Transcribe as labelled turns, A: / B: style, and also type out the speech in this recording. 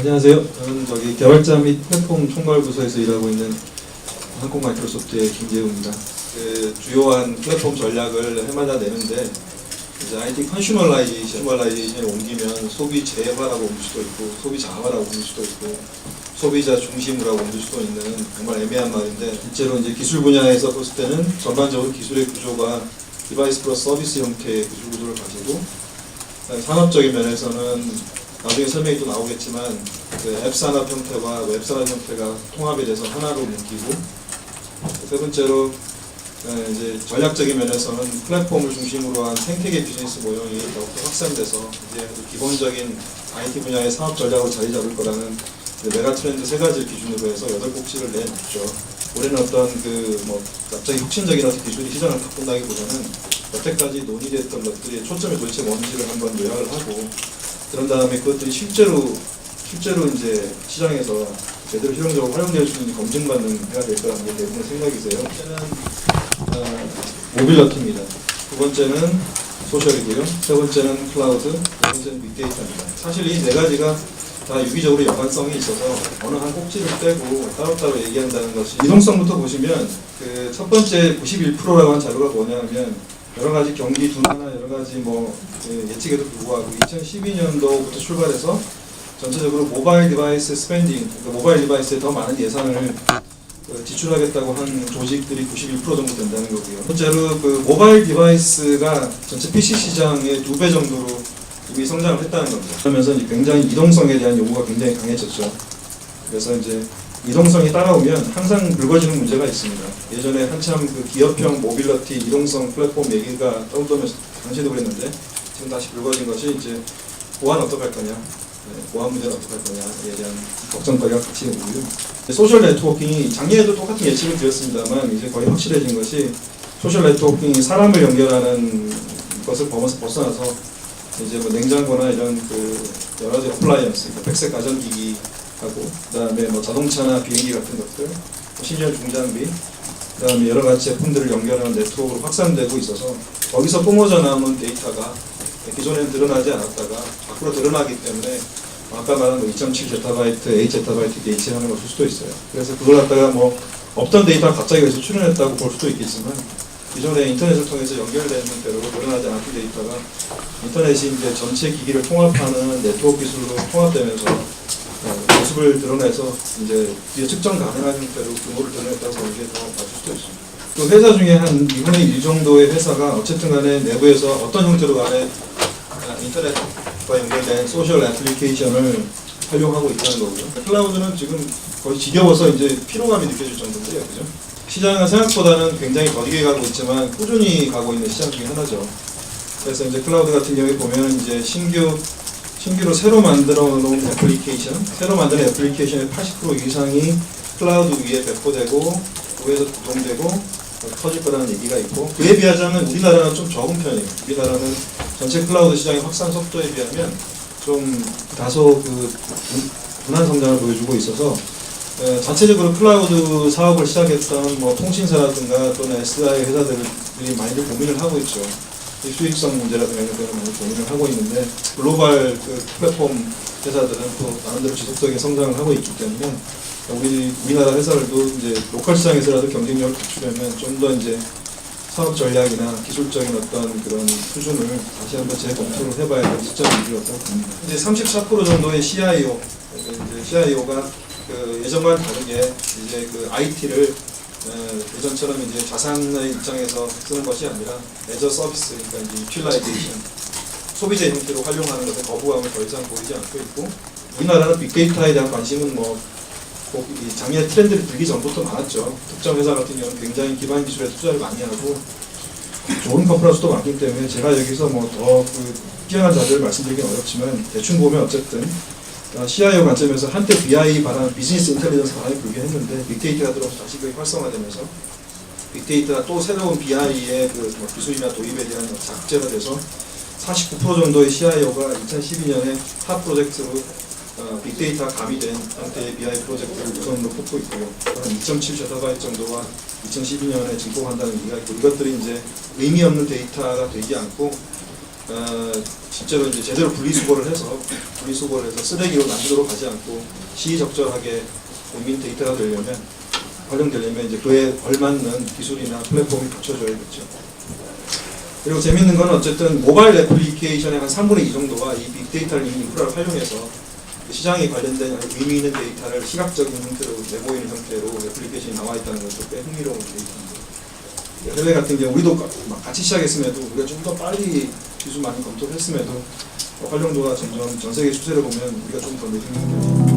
A: 네, 안녕하세요. 저는 저기 개발자 및 플랫폼 총괄 부서에서 일하고 있는 한국 마이크로소프트의 김재우입니다. 그 주요한 플랫폼 전략을 해마다 내는데 이제 IT 컨슈머라이제이션에 옮기면 소비 재화라고 옮길 수도 있고 소비 자화라고 옮길 수도 있고 소비자 중심으로 옮길 수도 있는 정말 애매한 말인데 실제로 이제 기술 분야에서 봤을 때는 전반적으로 기술의 구조가 디바이스 플러스 서비스 형태의 기술 구조를 가지고 산업적인 면에서는 나중에 설명이 또 나오겠지만 그 앱 산업 형태와 웹 산업 형태가 통합이 돼서 하나로 묶이고 세 번째로 네, 이제 전략적인 면에서는 플랫폼을 중심으로 한 생태계 비즈니스 모형이 더욱더 확산돼서 이제 기본적인 IT 분야의 사업 전략으로 자리 잡을 거라는 메가 트렌드 세 가지를 기준으로 해서 여덟 곡지를 내놨죠. 올해는 어떤 그 뭐 갑자기 혁신적인 어떤 기술이 시장을 바꾼다기보다는 여태까지 논의됐던 것들이 초점이 도대체 뭔지를 한번 요약을 하고 그런 다음에 그것들이 실제로 실제로 이제 시장에서 제대로 실용적으로 활용될 수 있는 검증받는 해가 될 거라는 게 대부분의 생각이세요. 첫째는 어, 모빌러티입니다. 두 번째는 소셜이고요. 세 번째는 클라우드, 네 번째는 빅데이터입니다. 사실 이 네 가지가 다 유기적으로 연관성이 있어서 어느 한 꼭지를 빼고 따로따로 얘기한다는 것이 이동성부터 보시면 그 첫 번째 91%라고 한 자료가 뭐냐면 여러 가지 경기 둔화나 여러 가지 뭐그 예측에도 불구하고 2012년도부터 출발해서 전체적으로 모바일 디바이스 스펜딩, 그러니까 모바일 디바이스에 더 많은 예산을 그 지출하겠다고 한 조직들이 91% 정도 된다는 거고요. 실제로 그 모바일 디바이스가 전체 PC 시장의 두 배 정도로 이미 성장을 했다는 겁니다. 그러면서 굉장히 이동성에 대한 요구가 굉장히 강해졌죠. 그래서 이제 이동성이 따라오면 항상 불거지는 문제가 있습니다. 예전에 한참 그 기업형 모빌러티 이동성 플랫폼 얘기가 떠오르면서 당시에도 그랬는데 지금 다시 불거진 것이 이제 보안 어떡할 거냐, 네, 보안 문제는 어떡할 거냐에 대한 걱정거리가 같이 오고요. 소셜 네트워킹이 작년에도 똑같은 예측을 드렸습니다만 이제 거의 확실해진 것이 소셜 네트워킹이 사람을 연결하는 것을 벗어- 벗어나서 이제 뭐 냉장고나 이런 그 여러 가지 어플라이언스, 백색 가전기기 하고 그다음에 뭐 자동차나 비행기 같은 것들, 뭐 심지어 중장비, 그다음에 여러 가지 제품들을 연결하는 네트워크로 확산되고 있어서 거기서 뿜어져 나오는 데이터가 기존에는 드러나지 않았다가 밖으로 드러나기 때문에 아까 말한 뭐2.7 제타바이트, 8 제타바이트 게이츠하는 것일 수도 있어요. 그래서 그걸 갖다가 뭐 없던 데이터가 갑자기 여기서 출현했다고 볼 수도 있겠지만 기존에 인터넷을 통해서 연결되는 대로 드러나지 않았던 데이터가 인터넷이 이제 전체 기기를 통합하는 네트워크 기술로 통합되면서 어, 모습을 드러내서 이제 뒤에 측정 가능한 형태로 규모를 드러냈다고 보는 게더 맞을 수도 있습니다. 또 회사 중에 한 2분의 1 정도의 회사가 어쨌든 간에 내부에서 어떤 형태로 간에 아, 인터넷과 연결된 소셜 애플리케이션을 활용하고 있다는 거고요. 클라우드는 지금 거의 지겨워서 이제 피로감이 느껴질 정도인데요. 그죠? 시장은 생각보다는 굉장히 더디게 가고 있지만 꾸준히 가고 있는 시장 중에 하나죠. 그래서 이제 클라우드 같은 경우에 보면 이제 신규 신규로 새로 만들어 놓은 애플리케이션, 새로 만드는 애플리케이션의 80% 이상이 클라우드 위에 배포되고 그 위에서 구동되고 어, 터질 거라는 얘기가 있고 그에 비하자면 우리나라는 좀 적은 편이에요. 우리나라는 전체 클라우드 시장의 확산 속도에 비하면 좀 다소 그 분- 분한 성장을 보여주고 있어서 에, 전체적으로 클라우드 사업을 시작했던 뭐 통신사라든가 또는 SI 회사들이 많이들 고민을 하고 있죠. 이 수익성 문제라든가 이런 데는 많이 고민을 하고 있는데 글로벌 그 플랫폼 회사들은 또 나름대로 지속적인 성장을 하고 있기 때문에 우리 우리나라 회사들도 이제 로컬 시장에서라도 경쟁력을 갖추려면 좀 더 이제 사업 전략이나 기술적인 어떤 그런 수준을 다시 한번 재검토를 해봐야 될 시점이 되었다고 봅니다. 이제 34% 정도의 CIO, 이제 CIO가 그 예전과는 다르게 이제 그 IT를 예전처럼 이제 자산의 입장에서 쓰는 것이 아니라 레저 서비스, 그러니까 이제 유틸라이제이션, 소비자 형태로 활용하는 것에 거부감을 더 이상 보이지 않고 있고 우리나라는 빅데이터에 대한 관심은 뭐 꼭이 작년 트렌드를 들기 전부터 많았죠. 특정 회사 같은 경우는 굉장히 기반 기술에 투자를 많이 하고 좋은 컨퍼런스도 많기 때문에 제가 여기서 뭐 더 그 뛰어난 자료를 말씀드리긴 어렵지만 대충 보면 어쨌든 어, CIO 관점에서 한때 BI 바람 비즈니스 인텔리전스 바람이 불긴 했는데 빅데이터가 들어서 다시 그게 활성화되면서 빅데이터가 또 새로운 BI의 그뭐 기술이나 도입에 대한 작제가 돼서 49% 정도의 CIO가 2012년에 탑 프로젝트로 어, 빅데이터 가미된 형태의 BI 프로젝트를 우선으로 뽑고 있고요. 한 2.7 제타바이트 정도와 2012년에 증폭한다는 얘기가 있고 이것들이 이제 의미 없는 데이터가 되지 않고 어, 실제로 이제 제대로 분리수거를 해서 분리수거를 해서 쓰레기로 남기도록 하지 않고 시적절하게 국민 데이터가 되려면 활용되려면 이제 그에 걸맞는 기술이나 플랫폼이 갖춰져야겠죠. 그리고 재밌는 건 어쨌든 모바일 애플리케이션의 한 3분의 2 정도가 이 빅데이터를 이미 인프라를 활용해서 그 시장에 관련된 의미 있는 데이터를 시각적인 형태로 내보이는 형태로 애플리케이션이 나와 있다는 것도 꽤 흥미로운 데이터입니다. 해외 같은 경우 우리도 같이 시작했음에도 우리가 좀 더 빨리 기술 많이 검토를 했음에도 활용도가 점점 전 세계 추세를 보면 우리가 좀 더 늦은 편이에요.